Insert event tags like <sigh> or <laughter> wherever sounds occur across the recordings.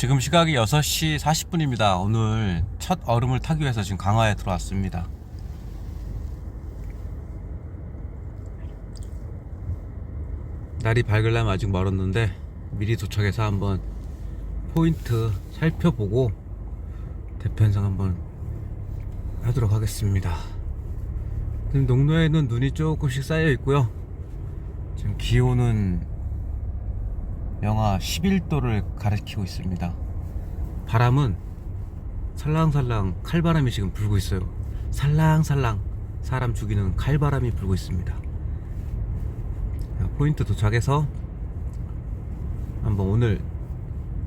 지금 시각이 6시 40분입니다. 오늘 첫 얼음을 타기 위해서 지금 강화에 들어왔습니다. 날이 밝으려면 아직 멀었는데 미리 도착해서 한번 포인트 살펴보고 대편성 한번 하도록 하겠습니다. 지금 농로에는 눈이 조금씩 쌓여 있고요. 지금 기온은 영하 11도를 가리키고 있습니다. 바람은 살랑살랑 칼바람이 지금 불고 있어요. 살랑살랑 사람 죽이는 칼바람이 불고 있습니다. 자, 포인트 도착해서 한번 오늘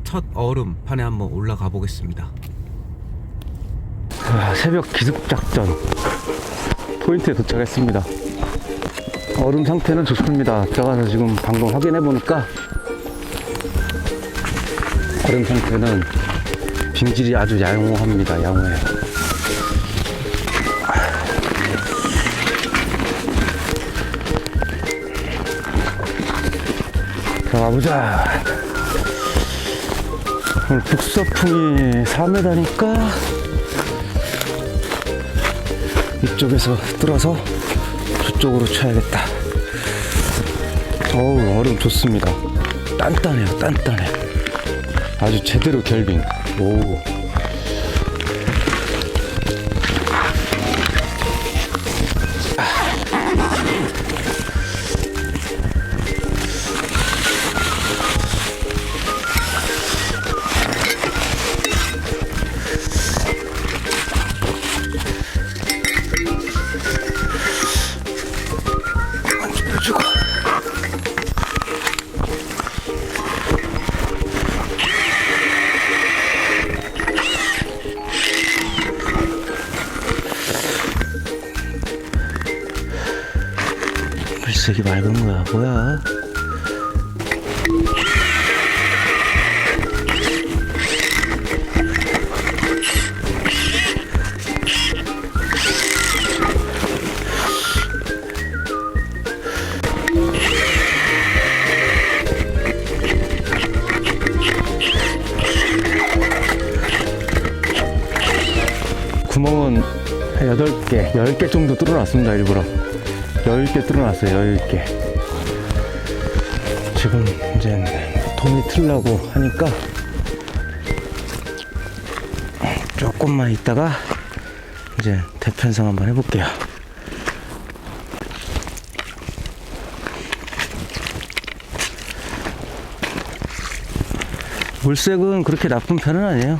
첫 얼음 판에 한번 올라가 보겠습니다. 새벽 기습 작전 포인트에 도착했습니다. 얼음 상태는 좋습니다. 들어가서 지금 방금 확인해 보니까 얼음 상태는 빙질이 아주 양호합니다. 양호해요. 들어가 보자. 오늘 북서풍이 4m니까 이쪽에서 뚫어서 저쪽으로 쳐야겠다. 어우, 얼음 좋습니다. 단단해요, 단단해. 아주 제대로 결빙. 오. 글색이 맑은 거야, 뭐야? 구멍은 한 8개, 10개 정도 뚫어놨습니다, 일부러. 10개 뚫어놨어요, 10개. 지금 이제 돔이 틀라고 하니까 조금만 있다가 이제 대편성 한번 해볼게요. 물색은 그렇게 나쁜 편은 아니에요.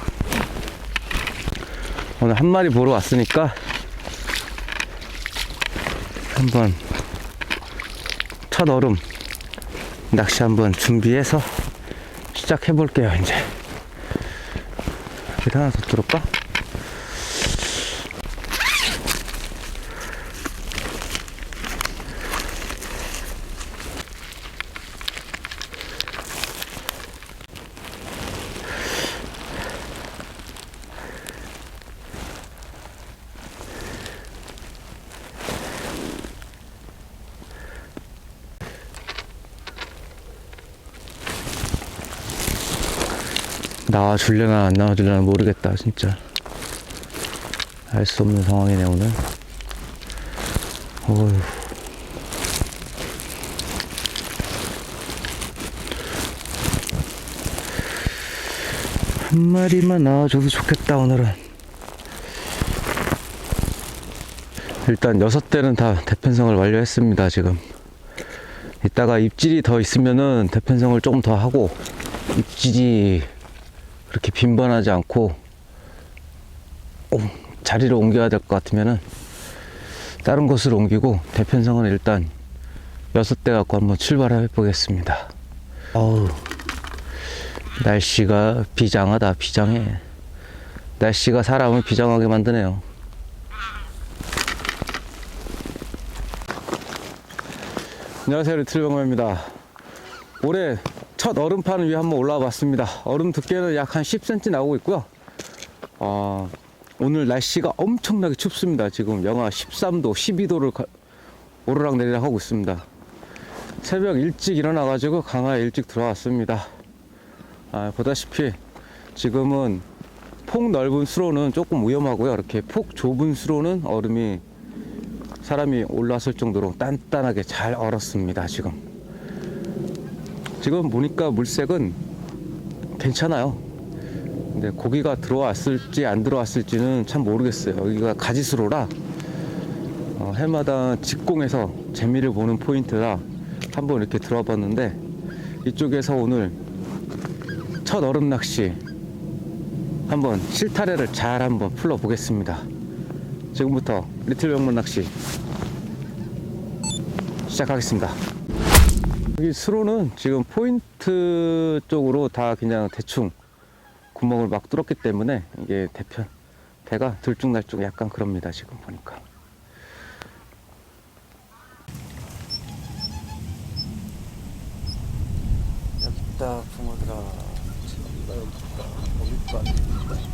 오늘 한 마리 보러 왔으니까 한번 첫 얼음 낚시 한번 준비해서 시작해 볼게요 이제 여기 하나 더 들을까? 나와줄려나 안 나와줄려나 모르겠다 진짜. 알 수 없는 상황이네 오늘. 어휴. 한 마리만 나와줘도 좋겠다 오늘은. 일단 여섯 대는 다 대편성을 완료했습니다 지금. 이따가 입질이 더 있으면은 대편성을 조금 더 하고 입질이 그렇게 빈번하지 않고 오, 자리를 옮겨야 될 것 같으면은 다른 곳으로 옮기고 대편성은 일단 여섯 대 갖고 한번 출발해 보겠습니다. 어우 날씨가 비장하다 비장해. 날씨가 사람을 비장하게 만드네요. 안녕하세요 리틀병마입니다. 올해 첫 얼음판을 위해 한번 올라와 봤습니다. 얼음 두께는 약 한 10cm 나오고 있고요. 아, 오늘 날씨가 엄청나게 춥습니다. 지금 영하 13도, 12도를 오르락 내리락 하고 있습니다. 새벽 일찍 일어나가지고 강화에 일찍 들어왔습니다. 아, 보다시피 지금은 폭 넓은 수로는 조금 위험하고요. 이렇게 폭 좁은 수로는 얼음이 사람이 올라설 정도로 단단하게 잘 얼었습니다. 지금. 지금 보니까 물색은 괜찮아요. 근데 고기가 들어왔을지 안 들어왔을지는 참 모르겠어요. 여기가 가지수로라 어, 해마다 직공에서 재미를 보는 포인트라 한번 이렇게 들어와 봤는데 이쪽에서 오늘 첫 얼음 낚시 한번 실타래를 잘 한번 풀어 보겠습니다. 지금부터 리틀 병문 낚시 시작하겠습니다. 여기 수로는 지금 포인트 쪽으로 다 그냥 대충 구멍을 막 뚫었기 때문에 이게 대편 대가 들쭉날쭉 약간 그럽니다. 지금 보니까. 여기 있다 붕어들아 여기 있다 안 됩니다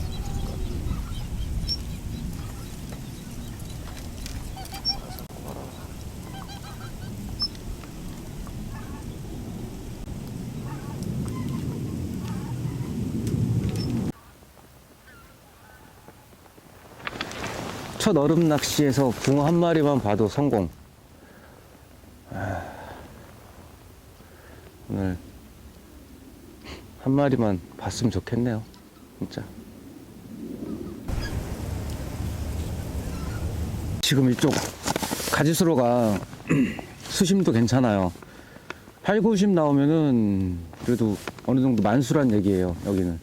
첫 얼음 낚시에서 붕어 한 마리만 봐도 성공. 아, 오늘 한 마리만 봤으면 좋겠네요. 진짜. 지금 이쪽 가지수로가 <clears throat> 수심도 괜찮아요. 8, 90 나오면은 그래도 어느 정도 만수란 얘기예요. 여기는.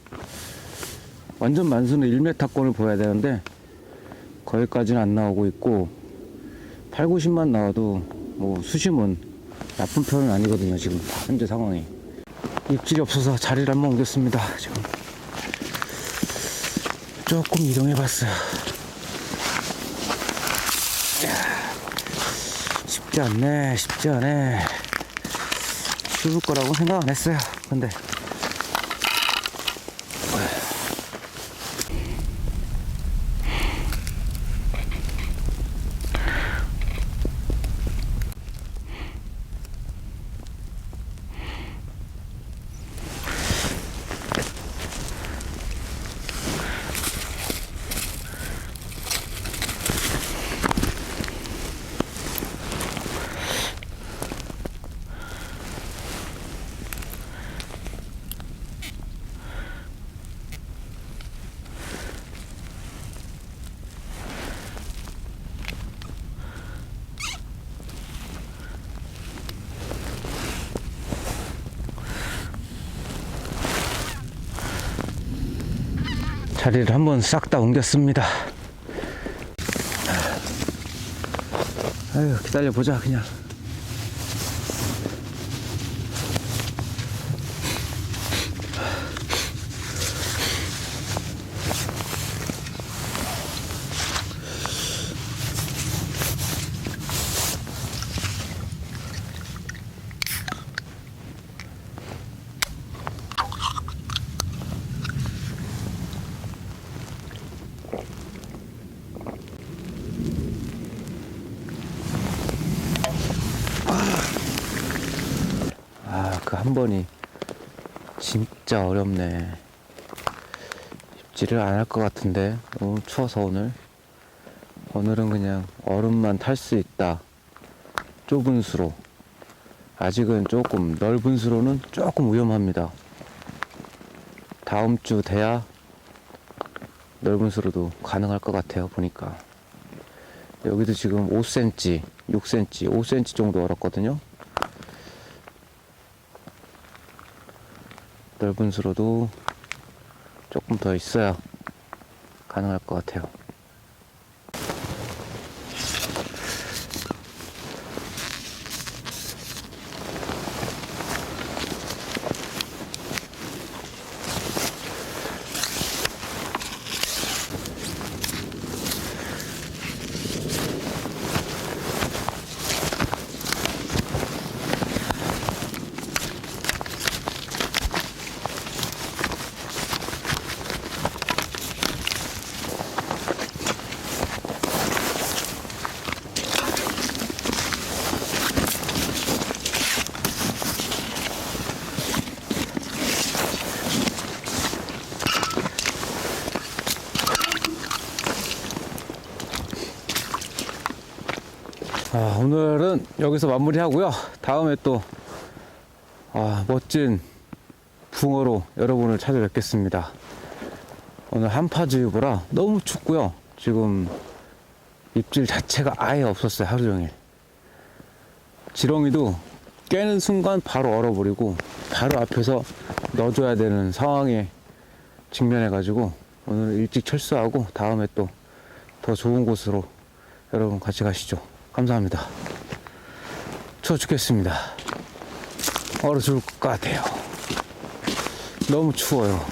완전 만수는 1m권을 보여야 되는데 거기까지는 안 나오고 있고 8, 90만 나와도 뭐 수심은 나쁜 편은 아니거든요 지금 현재 상황이. 입질이 없어서 자리를 한번 옮겼습니다 지금. 조금 이동해 봤어요. 쉽지 않네 쉽지 않네. 쉬울 거라고 생각 안 했어요 근데 자리를 한번 싹 다 옮겼습니다. 아유, 기다려 보자, 그냥. 아, 그한 번이 진짜 어렵네. 입질을 안 할 것 같은데 너무 추워서 오늘. 오늘은 그냥 얼음만 탈 수 있다. 좁은 수로. 아직은 조금 넓은 수로는 조금 위험합니다. 다음 주 돼야 넓은 수로도 가능할 것 같아요, 보니까. 여기도 지금 5cm, 6cm, 5cm 정도 얼었거든요. 넓은 수로도 조금 더 있어야 가능할 것 같아요. 아, 오늘은 여기서 마무리하고요. 다음에 또 아, 멋진 붕어로 여러분을 찾아뵙겠습니다. 오늘 한파주의보라 너무 춥고요. 지금 입질 자체가 아예 없었어요. 하루 종일. 지렁이도 깨는 순간 바로 얼어버리고 바로 앞에서 넣어줘야 되는 상황에 직면해가지고 오늘 일찍 철수하고 다음에 또 더 좋은 곳으로 여러분 같이 가시죠. 감사합니다. 추워 죽겠습니다. 얼어 죽을 것 같아요. 너무 추워요.